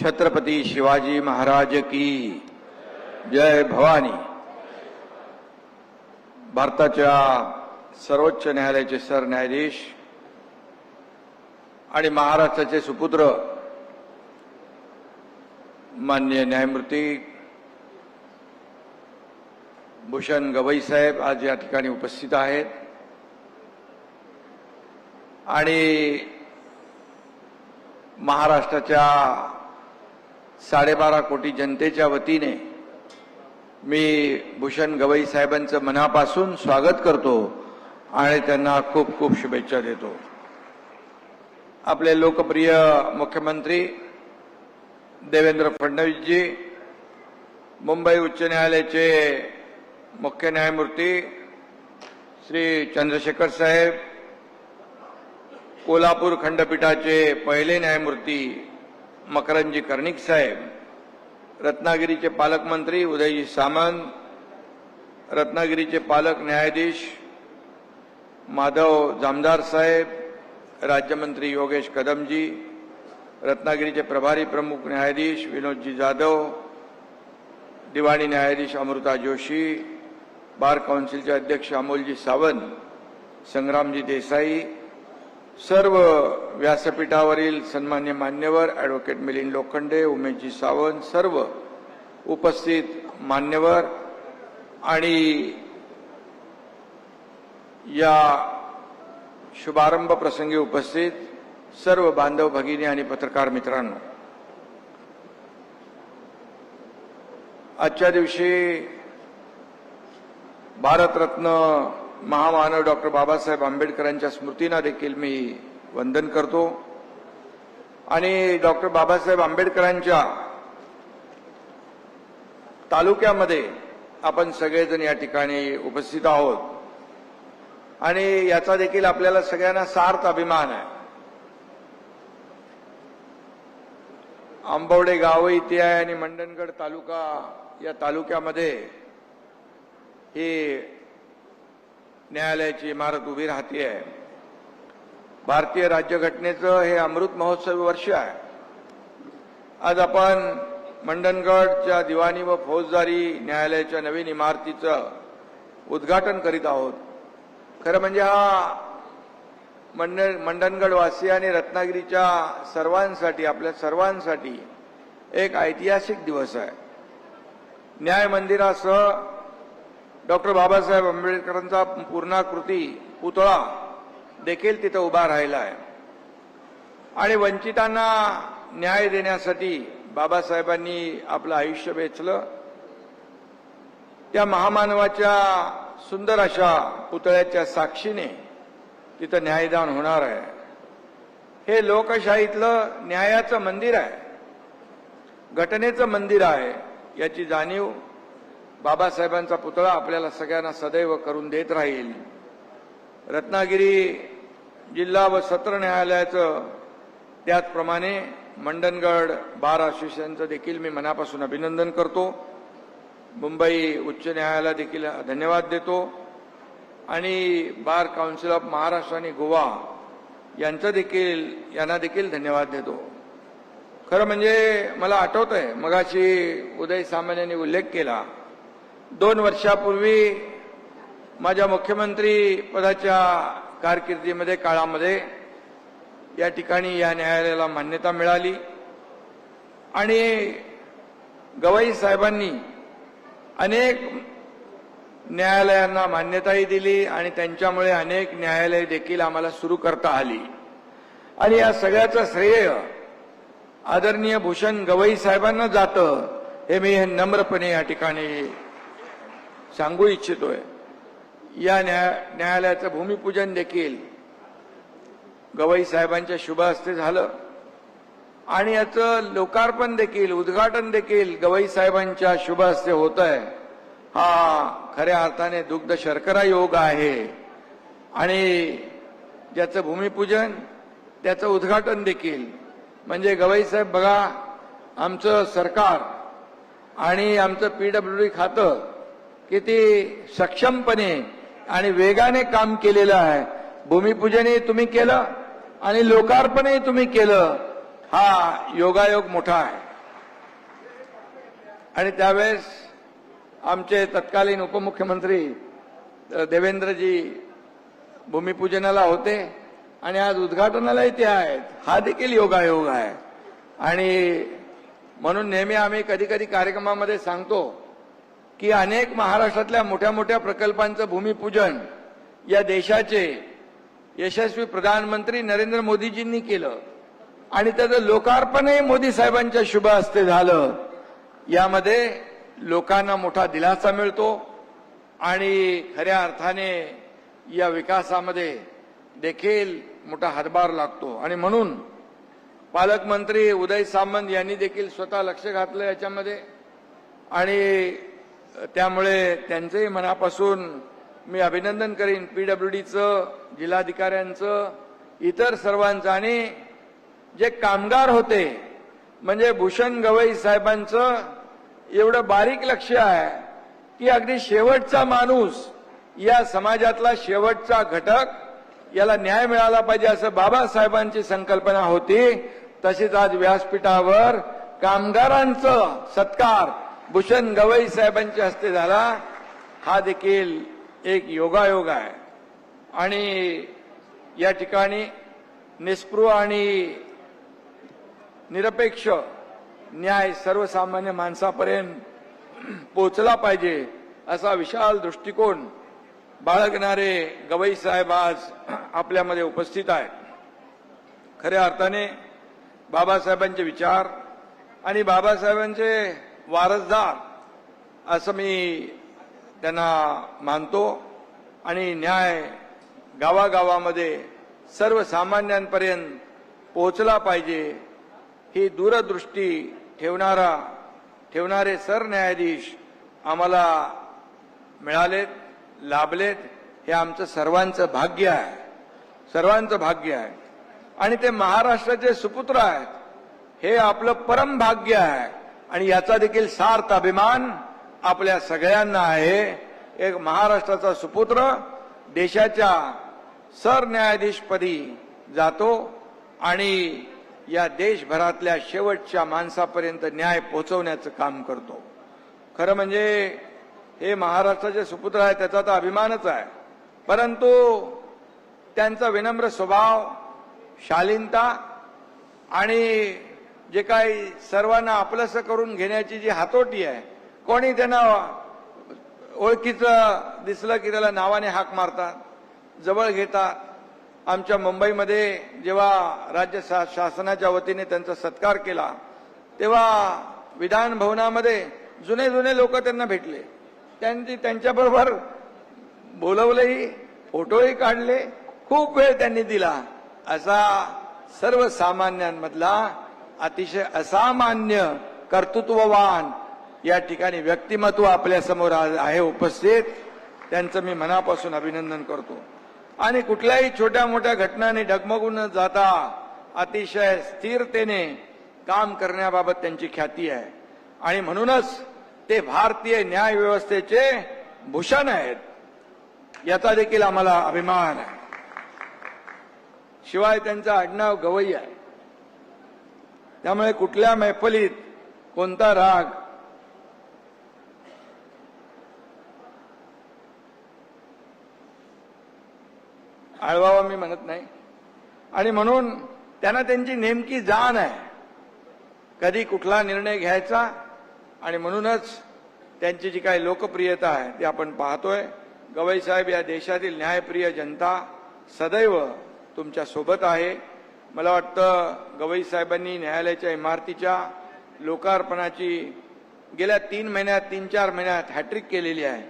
छत्रपती शिवाजी महाराज की जय भवानी. भारताच्या सर्वोच्च न्यायालयाचे सरन्यायाधीश आणि महाराष्ट्राचे सुपुत्र मान्य न्यायमूर्ती भूषण गवई साहेब आज या ठिकाणी उपस्थित आहेत. आणि महाराष्ट्राच्या साडेबारा कोटी जनतेच्या वतीने मी भूषण गवई साहेबांचं मनापासून स्वागत करतो आणि त्यांना खूप खूप शुभेच्छा देतो. आपले लोकप्रिय मुख्यमंत्री देवेंद्र फडणवीसजी मुंबई उच्च न्यायालयाचे मुख्य न्यायमूर्ती श्री चंद्रशेखर साहेब कोल्हापूर खंडपीठाचे पहिले न्यायमूर्ती मकरंजी कर्णिक साहेब रत्नागिरीचे पालकमंत्री उदयजी सामंत रत्नागिरीचे पालक न्यायाधीश माधव जामदार साहेब राज्यमंत्री योगेश कदमजी रत्नागिरीचे प्रभारी प्रमुख न्यायाधीश विनोदजी जाधव दिवाणी न्यायाधीश अमृता जोशी बार काउन्सिलचे अध्यक्ष अमोलजी सावंत संग्रामजी देसाई सर्व व्यासपीठावरील सन्मान्य मान्यवर ॲडव्होकेट मिलिंद लोखंडे उमेशजी सावंत सर्व उपस्थित मान्यवर आणि या शुभारंभ प्रसंगी उपस्थित सर्व बांधव भगिनी आणि पत्रकार मित्रांनो आजच्या दिवशी भारतरत्न महामानव डॉक्टर बाबासाहेब आंबेडकरांच्या स्मृतींना देखील मी वंदन करतो. आणि डॉक्टर बाबासाहेब आंबेडकरांच्या तालुक्यामध्ये आपण सगळेजण या ठिकाणी उपस्थित आहोत. आणि याचा देखील आपल्याला सगळ्यांना सार्थ अभिमान आहे. आंबवडे गाव इथे आहे आणि मंडणगड तालुका या तालुक्यामध्ये ही न्यायालयाची इमारत उभी राहते आहे. भारतीय राज्यघटनेचं हे अमृत महोत्सवी वर्ष आहे. आज आपण मंडणगडच्या दिवाणी व फौजदारी न्यायालयाच्या नवीन इमारतीचं उद्घाटन करीत आहोत. खरं म्हणजे हा मंड मंडणगड वासी आणि रत्नागिरीच्या सर्वांसाठी आपल्या सर्वांसाठी एक ऐतिहासिक दिवस आहे. न्याय मंदिरासह डॉक्टर बाबासाहेब आंबेडकरांचा पूर्णाकृती पुतळा देखील तिथं उभा राहिला आहे. आणि वंचितांना न्याय देण्यासाठी बाबासाहेबांनी आपलं आयुष्य वेचलं. त्या महामानवाच्या सुंदर अशा पुतळ्याच्या साक्षीने तिथं न्यायदान होणार आहे. हे लोकशाहीतलं न्यायाचं मंदिर आहे. घटनेचं मंदिर आहे याची जाणीव बाबासाहेबांचा पुतळा आपल्याला सगळ्यांना सदैव करून देत राहील. रत्नागिरी जिल्हा व सत्र न्यायालयाचं त्याचप्रमाणे मंडणगड बार असोसिएशनचं देखील मी मनापासून अभिनंदन करतो. मुंबई उच्च न्यायालयाला देखील धन्यवाद देतो. आणि बार काउन्सिल ऑफ महाराष्ट्र आणि गोवा यांचं देखील यांना देखील धन्यवाद देतो. खरं म्हणजे मला आठवत आहे मगाशी उदय सामान्यांनी उल्लेख केला. दोन वर्षापूर्वी माझ्या मुख्यमंत्री पदाच्या कारकिर्दीमध्ये काळामध्ये या ठिकाणी या न्यायालयाला मान्यता मिळाली. आणि गवाई साहेबांनी अनेक न्यायालयांना मान्यताही दिली आणि त्यांच्यामुळे अनेक न्यायालय देखील आम्हाला सुरू करता आली. आणि या सगळ्याचं श्रेय आदरणीय भूषण गवई साहेबांना जातं हे मी नम्रपणे या ठिकाणी सांगू इच्छितोय. या न्याय न्यायालयाचं भूमिपूजन देखील गवई साहेबांच्या शुभ हस्ते झालं. आणि याचं लोकार्पण देखील उद्घाटन देखील गवई साहेबांच्या शुभ हस्ते होत आहे हा खऱ्या अर्थाने दुग्ध शर्करा योग आहे. आणि ज्याचं भूमिपूजन त्याचं उद्घाटन देखील. म्हणजे गवई साहेब बघा आमचं सरकार आणि आमचं पीडब्ल्यू डी खातं किती सक्षमपणे आणि वेगाने काम केलेलं आहे. भूमिपूजनही तुम्ही केलं आणि लोकार्पणही तुम्ही केलं. हा योगायोग मोठा आहे. आणि त्यावेळेस आमचे तत्कालीन उपमुख्यमंत्री देवेंद्रजी भूमिपूजनाला होते आणि आज उद्घाटनालाही ते आहेत. हा देखील योगायोग आहे. आणि म्हणून नेहमी आम्ही कधी कधी कार्यक्रमामध्ये सांगतो की अनेक महाराष्ट्रातल्या मोठ्या मोठ्या प्रकल्पांचं भूमिपूजन या देशाचे यशस्वी प्रधानमंत्री नरेंद्र मोदीजींनी केलं. आणि त्याचं लोकार्पणही मोदी साहेबांच्या शुभ हस्ते झालं. यामध्ये लोकांना मोठा दिलासा मिळतो आणि खऱ्या अर्थाने या विकासामध्ये देखील मोठा हातभार लागतो. आणि म्हणून पालकमंत्री उदय सामंत यांनी देखील स्वतः लक्ष घातलं याच्यामध्ये. आणि त्यामुळे त्यांचंही मनापासून मी अभिनंदन करीन पीडब्ल्यूडीचं जिल्हाधिकाऱ्यांचं इतर सर्वांचं आणि जे कामगार होते म्हणजे भूषण गवई साहेबांचं एवढं बारीक लक्ष आहे की अगदी शेवटचा माणूस या समाजातला शेवटचा घटक याला न्याय मिळाला पाहिजे असं बाबासाहेबांची संकल्पना होती. तशीच आज व्यासपीठावर कामगारांचं सत्कार भूषण गवई साहेबांच्या हस्ते झाला. हा देखील एक योगायोग आहे. आणि या ठिकाणी निस्पृह आणि निरपेक्ष न्याय सर्वसामान्य माणसापर्यंत पोचला पाहिजे असा विशाल दृष्टिकोन बाळगणारे गवई साहेब आज आपल्यामध्ये उपस्थित आहेत. खऱ्या अर्थाने बाबासाहेबांचे विचार आणि बाबासाहेबांचे वारसदार असं मी त्यांना मानतो. आणि न्याय गावागावामध्ये सर्वसामान्यांपर्यंत पोचला पाहिजे ही दूरदृष्टी ठेवणारा ठेवणारे सरन्यायाधीश आम्हाला मिळालेत लाभलेत हे आमचं सर्वांचं भाग्य आहे. सर्वांचं भाग्य आहे. आणि ते महाराष्ट्राचे सुपुत्र आहेत. हे आपलं परम भाग्य आहे. आणि याचा देखील सार्थ अभिमान आपल्या सगळ्यांना आहे. एक महाराष्ट्राचा सुपुत्र देशाच्या सरन्यायाधीशपदी जातो आणि या देशभरातल्या शेवटच्या माणसापर्यंत न्याय पोहोचवण्याचं काम करतो. खरं म्हणजे हे महाराष्ट्राचे सुपुत्र आहे त्याचा तर अभिमानच आहे. परंतु त्यांचा विनम्र स्वभाव शालीनता आणि जे काही सर्वांना आपलंसं करून घेण्याची जी हातोटी आहे कोणी त्यांना ओळखीचं दिसलं की त्याला नावाने हाक मारतात जवळ घेतात. आमच्या मुंबईमध्ये जेव्हा राज्य शा- शासनाच्या वतीने त्यांचा सत्कार केला तेव्हा विधान भवनामध्ये जुने जुने लोक त्यांना भेटले. त्यांची त्यांच्याबरोबर बोलवलंही फोटोही काढले खूप वेळ त्यांनी दिला. असा सर्वसामान्यांमधला अतिशय असामान्य कर्तृत्ववान या ठिकाणी व्यक्तिमत्व आपल्यासमोर आहे उपस्थित त्यांचं मी मनापासून अभिनंदन करतो. आणि कुठल्याही छोट्या मोठ्या घटनांनी डगमगून न जाता अतिशय स्थिरतेने काम करण्याबाबत त्यांची ख्याती आहे. आणि म्हणूनच ते भारतीय न्याय व्यवस्थेचे भूषण आहेत. याचा देखील आम्हाला अभिमान आहे. शिवाय त्यांचं आडनाव गवई आहे. त्यामुळे कुठल्या मैफलीत कोणता राग? आळवावा मी म्हणत नाही. आणि म्हणून त्यांना त्यांची नेमकी जाण आहे. कधी कुठला निर्णय घ्यायचा आणि म्हणूनच त्यांची जी काही लोकप्रियता आहे ती आपण पाहतोय. गवई साहेब या देशातील न्यायप्रिय जनता सदैव तुमच्यासोबत आहे. मला वाटतं गवई साहेबांनी न्यायालयाच्या इमारतीच्या लोकार्पणाची गेल्या तीन महिन्यात तीन चार महिन्यात हॅट्रिक केलेली आहे.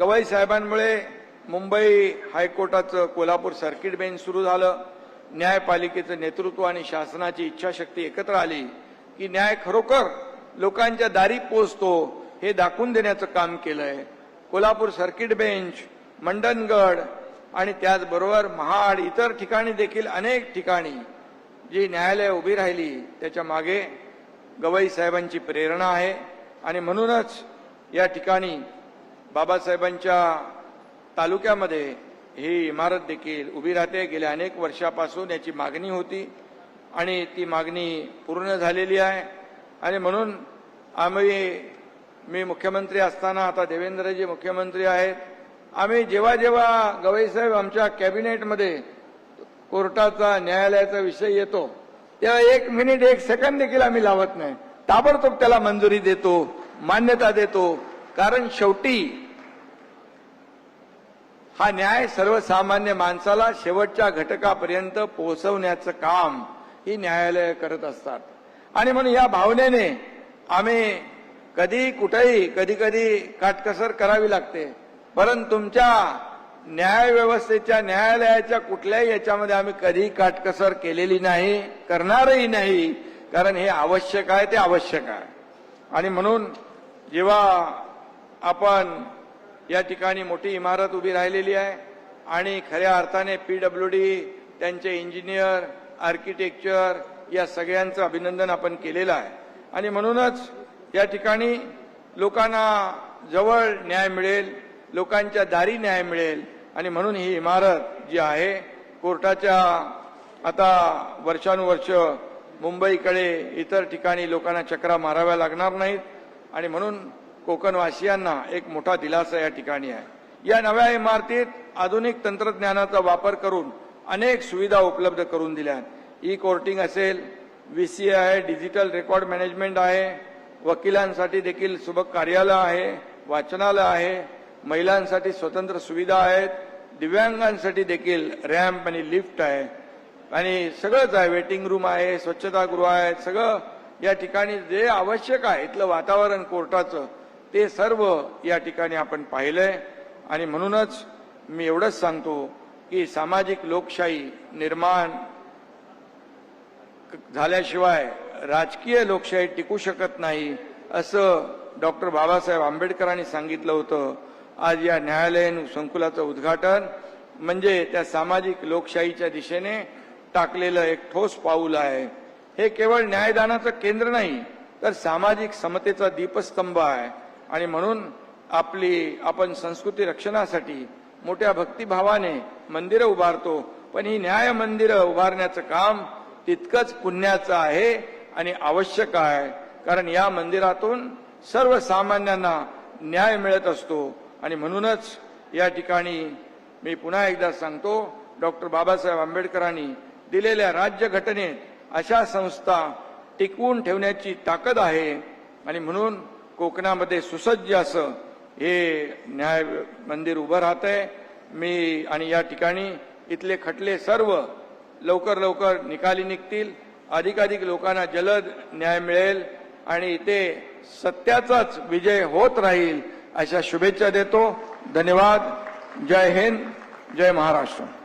गवई साहेबांमुळे मुंबई हायकोर्टाचं कोल्हापूर सर्किट बेंच सुरू झालं. न्यायपालिकेचं नेतृत्व आणि शासनाची इच्छाशक्ती एकत्र आली की न्याय खरोखर लोकांच्या दारी पोचतो हे दाखवून देण्याचं काम केलंय. कोल्हापूर सर्किट बेंच मंडनगड आणि त्याचबरोबर महाड इतर ठिकाणी देखील अनेक ठिकाणी जी न्यायालय उभी राहिली त्याच्यामागे गवई साहेबांची प्रेरणा आहे. आणि म्हणूनच या ठिकाणी बाबासाहेबांच्या तालुक्यामध्ये ही इमारत देखील उभी राहते. गेल्या अनेक वर्षापासून याची मागणी होती आणि ती मागणी पूर्ण झालेली आहे. आणि म्हणून आम्ही मी मुख्यमंत्री असताना आता देवेंद्रजी मुख्यमंत्री आहेत. आम्ही जेव्हा जेव्हा गवईसाहेब आमच्या कॅबिनेटमध्ये कोर्टाचा न्यायालयाचा विषय येतो. तेव्हा एक मिनिट एक सेकंद देखील आम्ही लावत नाही. ताबडतोब त्याला मंजुरी देतो मान्यता देतो. कारण शेवटी हा न्याय सर्वसामान्य माणसाला शेवटच्या घटकापर्यंत पोहोचवण्याचं काम ही न्यायालय करत असतात. आणि म्हणून या भावनेने आम्ही कधी कुठेही कधी कधी काटकसर करावी लागते. परंतु तुमच्या न्यायव्यवस्थेच्या न्यायालयाच्या कुठल्याही याच्यामध्ये आम्ही कधी काटकसर केलेली नाही करणारही नाही कारण हे आवश्यक आहे ते आवश्यक आहे. आणि म्हणून जेव्हा आपण या ठिकाणी मोठी इमारत उभी राहिलेली आहे आणि खऱ्या अर्थाने पीडब्ल्यू डी त्यांचे इंजिनियर आर्किटेक्चर या सगळ्यांचं अभिनंदन आपण केलेलं आहे. आणि म्हणूनच या ठिकाणी लोकांना जवळ न्याय मिळेल लोकांच्या दारी न्याय मिळेल आणि म्हणून ही इमारत जी आहे कोर्टाच्या आता वर्षानुवर्ष मुंबईकडे इतर ठिकाणी लोकांना चक्रा माराव्या लागणार नाहीत. आणि म्हणून कोकणवासियांना एक मोठा दिलासा या ठिकाणी आहे. या नव्या इमारतीत आधुनिक तंत्रज्ञानाचा वापर करून अनेक सुविधा उपलब्ध करून दिल्या ई कोर्टिंग असेल व्हीसी आहे डिजिटल रेकॉर्ड मॅनेजमेंट आहे वकिलांसाठी देखील सुबक कार्यालय आहे वाचनालय आहे महिलांसाठी स्वतंत्र सुविधा आहेत. दिव्यांगांसाठी देखील रॅम्प आणि लिफ्ट आहे. आणि सगळंच आहे. वेटिंग रूम आहे स्वच्छतागृह आहे सगळं या ठिकाणी जे आवश्यक आहे इथलं वातावरण कोर्टाचं ते सर्व या ठिकाणी आपण पाहिलंय. आणि म्हणूनच मी एवढंच सांगतो की सामाजिक लोकशाही निर्माण झाल्याशिवाय राजकीय लोकशाही टिकू शकत नाही असं डॉक्टर बाबासाहेब आंबेडकरांनी सांगितलं होतं. आज या न्यायालयीन संकुलाचं उद्घाटन म्हणजे त्या सामाजिक लोकशाहीच्या दिशेने टाकलेलं एक ठोस पाऊल आहे. हे केवळ न्यायदानाचं केंद्र नाही तर सामाजिक समतेचा दीपस्तंभ आहे. आणि म्हणून आपली आपण संस्कृती रक्षणासाठी मोठ्या भक्तिभावाने मंदिरं उभारतो पण ही न्याय मंदिरं उभारण्याचं काम तितकंच पुण्याचं आहे आणि आवश्यक आहे. कारण या मंदिरातून सर्वसामान्यांना न्याय मिळत असतो. आणि म्हणूनच या ठिकाणी मी पुन्हा एकदा सांगतो डॉक्टर बाबासाहेब आंबेडकरांनी दिलेल्या राज्यघटनेत अशा संस्था टिकवून ठेवण्याची ताकद आहे आणि म्हणून कोकणामध्ये सुसज्ज असं हे न्याय मंदिर उभं राहत आहे मी आणि या ठिकाणी इथले खटले सर्व लवकर लवकर निकाली निघतील. अधिकाधिक लोकांना जलद न्याय मिळेल आणि इथे सत्याचाच विजय होत राहील अशा शुभेच्छा देतो. धन्यवाद. जय हिंद. जय महाराष्ट्र.